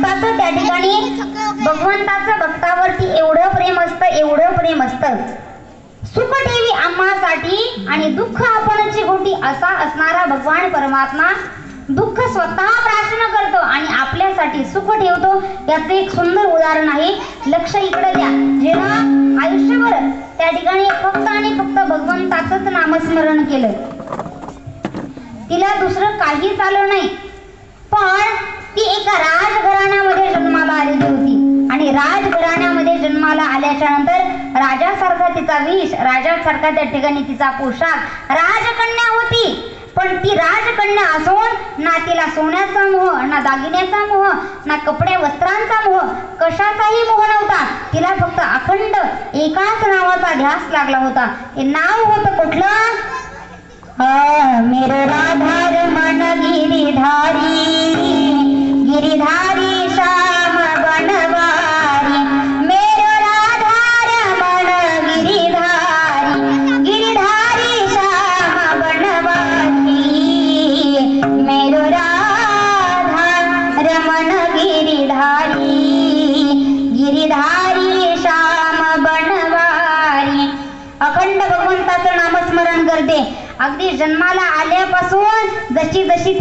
भक्ताचं त्या ठिकाणी भगवंताचं भक्तावरती एवढं प्रेम असतं एवढं प्रेम असतं. सुख ठेवी आम्हासाठी आणि दुःख आपणची गोटी असा असणारा भगवान परमात्मा दुःख स्वतः प्रार्थना करतो आणि आपल्यासाठी सुख ठेवतो. याचं एक सुंदर उदाहरण आहे. लक्ष इकडे द्या. जेव्हा आयुष्यभर त्या ठिकाणी फक्त आणि फक्त भगवंताचंच नामस्मरण केलं. तिला दुसरं काही चालू नाही. राजघराण्यामध्ये जन्माला आल्याच्यानंतर राजासारखा तिचा विष राजासारखा त्या ठिकाणी तिचा पोशाख राजकन्या होती. पण ती राजकन्या असून ना तिला सोन्याचा मोह ना दागिन्याचा मोह ना कपडे वस्त्रांचा मोह कशाचाही मोह नव्हता. तिला फक्त अखंड एकाच नावाचा ध्यास लागला होता. हे नाव होतं कुठलं? मेरे राधा मन गिरीधार नामस्मरण करते. अगदी जन्माला आल्यापासून जशी जशी ती